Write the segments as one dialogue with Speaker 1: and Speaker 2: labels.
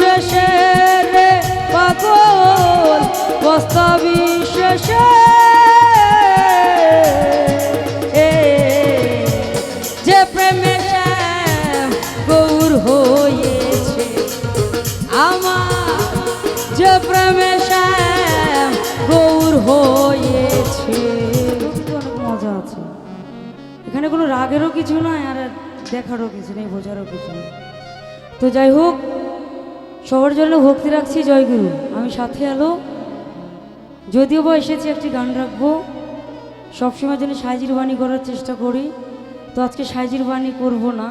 Speaker 1: শেষে রে পাগল বস্তাবি শেষে এ, যে প্রেমে গৌর হয়েছে আমার যে প্রেমে গৌর হয়েছে। মজা আছে। এখানে কোনো রাগেরও কিছু নয় আর দেখারও কিছু নেই বোঝারও কিছু নেই। তো যাই হোক সবার জন্য ভক্তি রাখছি জয়গুরু আমি সাথে এলো যদিও বা এসেছি একটি গান রাখব। সবসময় জন্য সাইজির বাণী করার চেষ্টা করি। তো আজকে সাইজির বাণী করব না।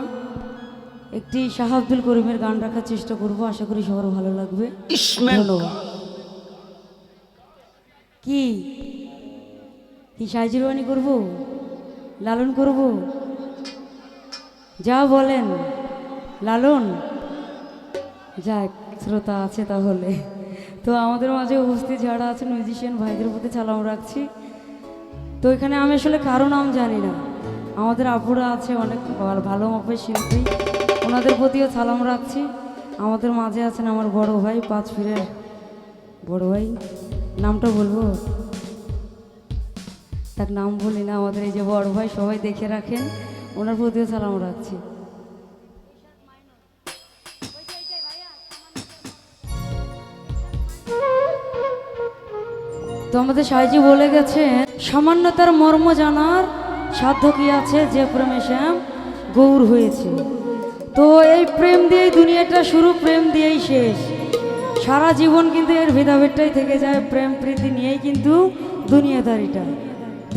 Speaker 1: একটি শাহ আব্দুল করিমের গান রাখার চেষ্টা করব। আশা করি সবার ভালো লাগবে। ধন্যবাদ। কি? কি সাইজির বাণী করব? লালন করব? যা বলেন। লালন। যাক। শ্রোতা আছে তাহলে। তো আমাদের মাঝে উপস্থিত যারা আছে মিউজিশিয়ান ভাইদের প্রতি সালাম রাখছি। তো এখানে আমি আসলে কারও নাম জানি না। আমাদের আপুরা আছে অনেক ভালো- মাপের শিল্পী। ওনাদের প্রতিও সালাম রাখছি। আমাদের মাঝে আছেন আমার বড় ভাই, পাঁচ ফিরের বড় ভাই। নামটা বলব? তার নাম বলি না, আমাদের এই যে বড় ভাই সবাই দেখে রাখেন। ওনার প্রতিও সালাম রাখছি। তো আমাদের বলে গেছে, সামান্যতার মর্ম জানার সাধ্য কি আছে? যে প্রেমে শ্যাম গৌর হয়েছে। তো এই প্রেম দিয়েই দুনিয়াটা শুরু, প্রেম দিয়েই শেষ। সারা জীবন কিন্তু এর ভেদাভেদটাই থেকে যায়, প্রেম প্রীতি নিয়েই কিন্তু দুনিয়াদারিটা।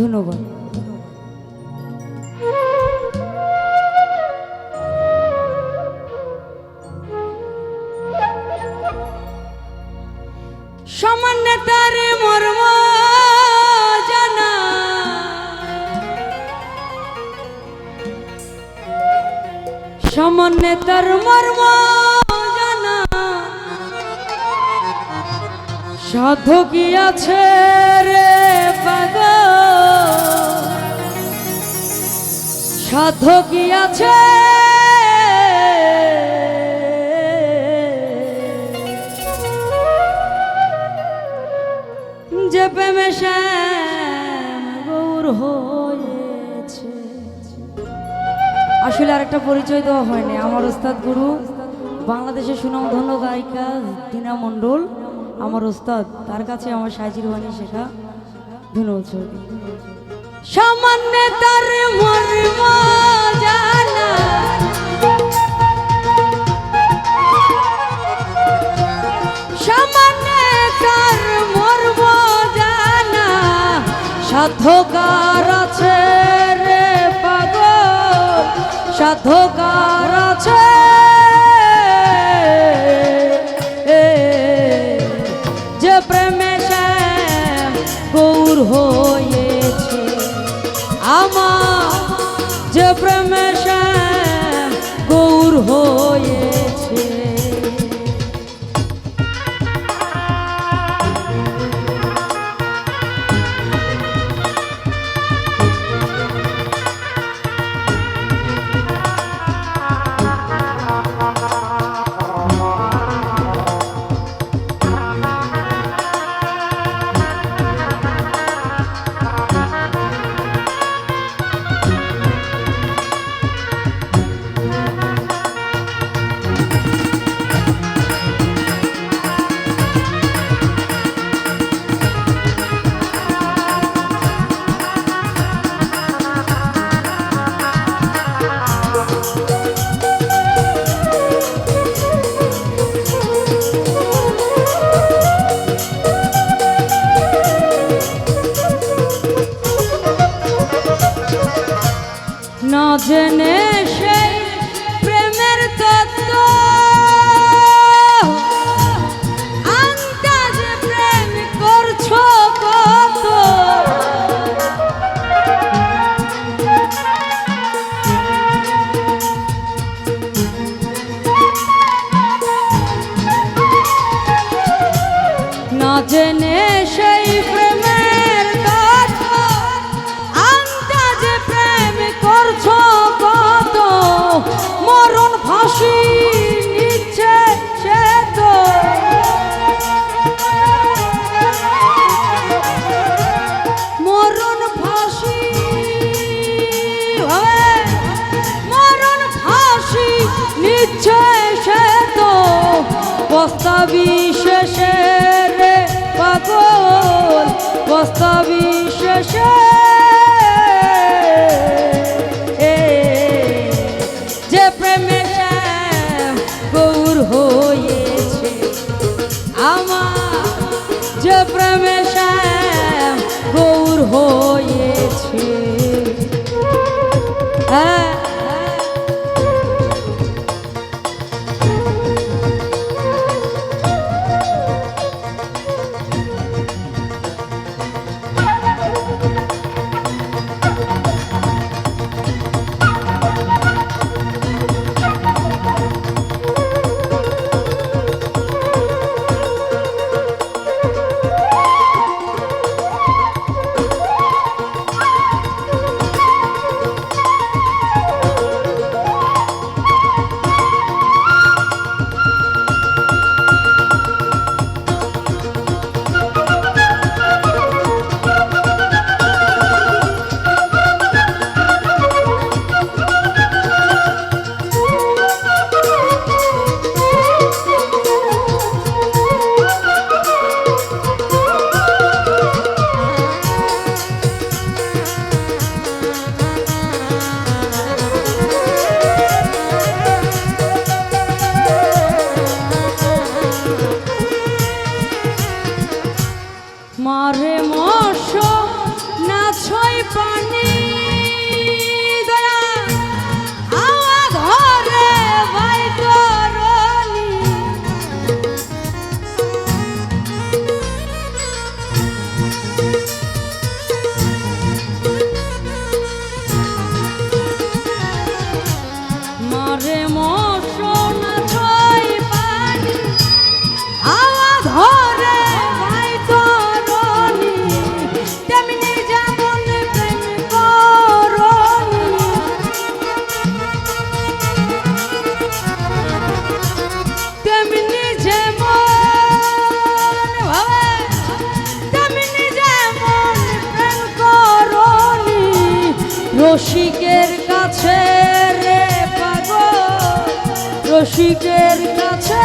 Speaker 1: ধন্যবাদ। সামান্য তার মর্ম জানা। সাধ্য কি আছে রে পাগ সাধ্য কি আছে? যে প্রেমে আসলে আর একটা পরিচয় দেওয়া হয়নি। আমার ওস্তাদ গুরু, বাংলাদেশের সুনামধন্য গায়িকা টিনা মণ্ডল। আমার ওস্তাদ, তার কাছে আমার সাজির বাণী শেখা ধন্যবাদ। সামান্য তার সামান্য মর্ম সাধকার আছে। সাধকার। হাসি নিচ্ছে সে তো। মরণ ফাঁসি মরণ ফাঁসি নিচ্ছে সে তো। বস্তা বিশেষে রে পাগল বস্তা বিশেষে কাছে রে পাগল। রসিকের কাছে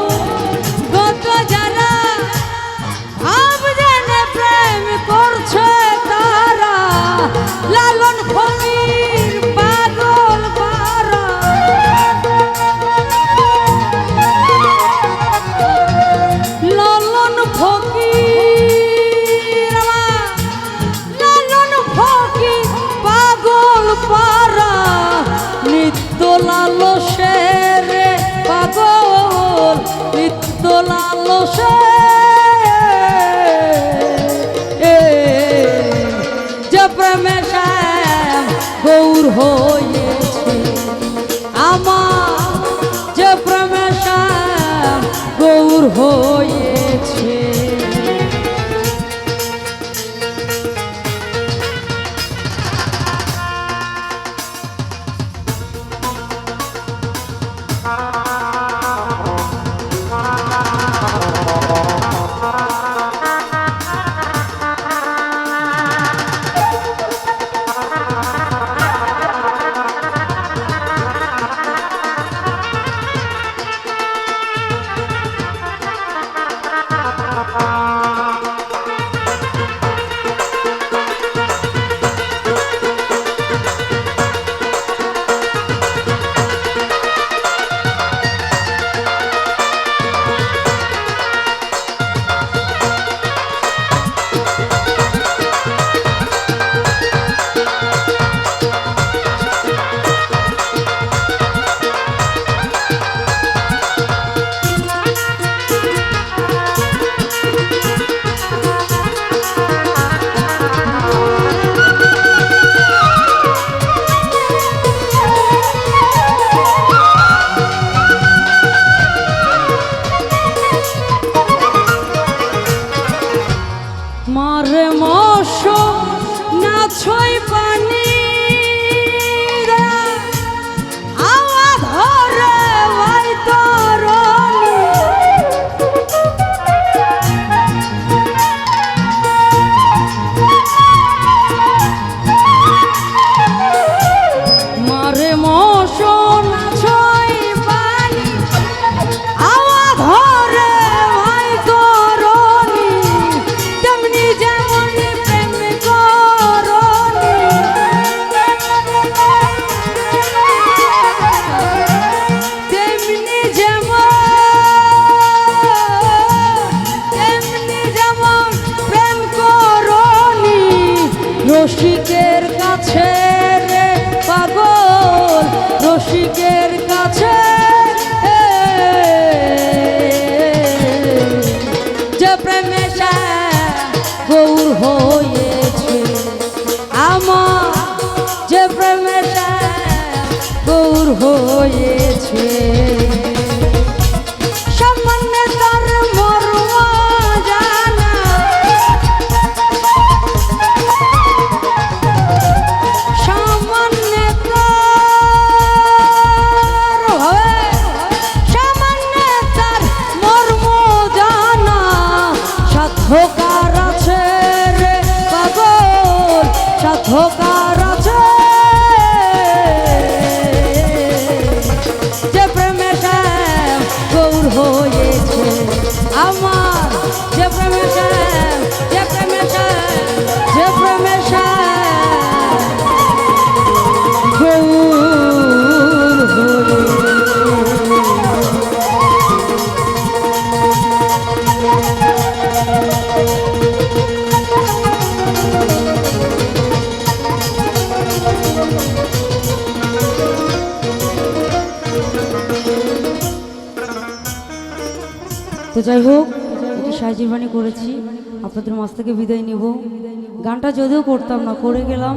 Speaker 1: জীবনী করেছি। আপনাদের মাছ থেকে বিদায় নেব। গানটা যদিও করতাম না করে গেলাম।